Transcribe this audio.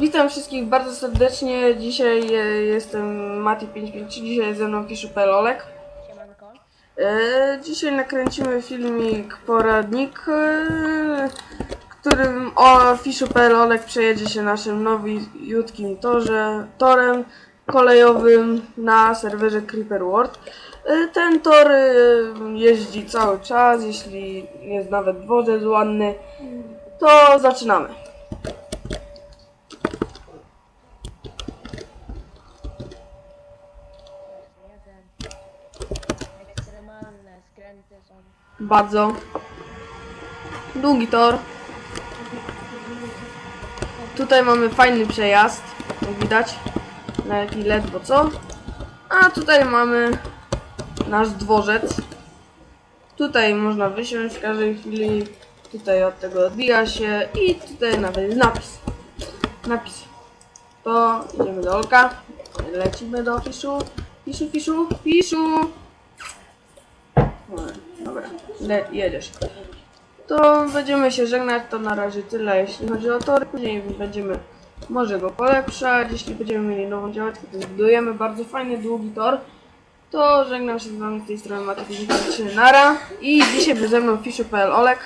Witam wszystkich bardzo serdecznie. Dzisiaj e, jestem Mati553, dzisiaj jest ze mną Fiszu.pl Olek. Siemanko. E, Dzisiaj nakręcimy filmik poradnik, e, którym o Fiszu.pl Olek przejedzie się naszym nowiutkim torze, torem kolejowym na serwerze Creeper World. Ten tor jeździ cały czas, jeśli jest nawet dworzec ładny, to zaczynamy. Skręty są. Bardzo. Długi tor. Tutaj mamy fajny przejazd, jak widać. Nawet i ledwo co. A tutaj mamy nasz dworzec. Tutaj można wysiąść w każdej chwili. Tutaj od tego odbija się i tutaj nawet jest napis. Napis. To idziemy do Olka. Lecimy do Fiszu. Fiszu, Fiszu, Fiszu. Dobra, le, jedziesz. To będziemy się żegnać, to na razie tyle jeśli chodzi o tory. Później będziemy może go polepszać, jeśli będziemy mieli nową działeczkę, to zbudujemy bardzo fajny, długi tor. To żegnam się z wami z tej strony Mateusz Nara i dzisiaj był ze mną Fiszu.pl Olek.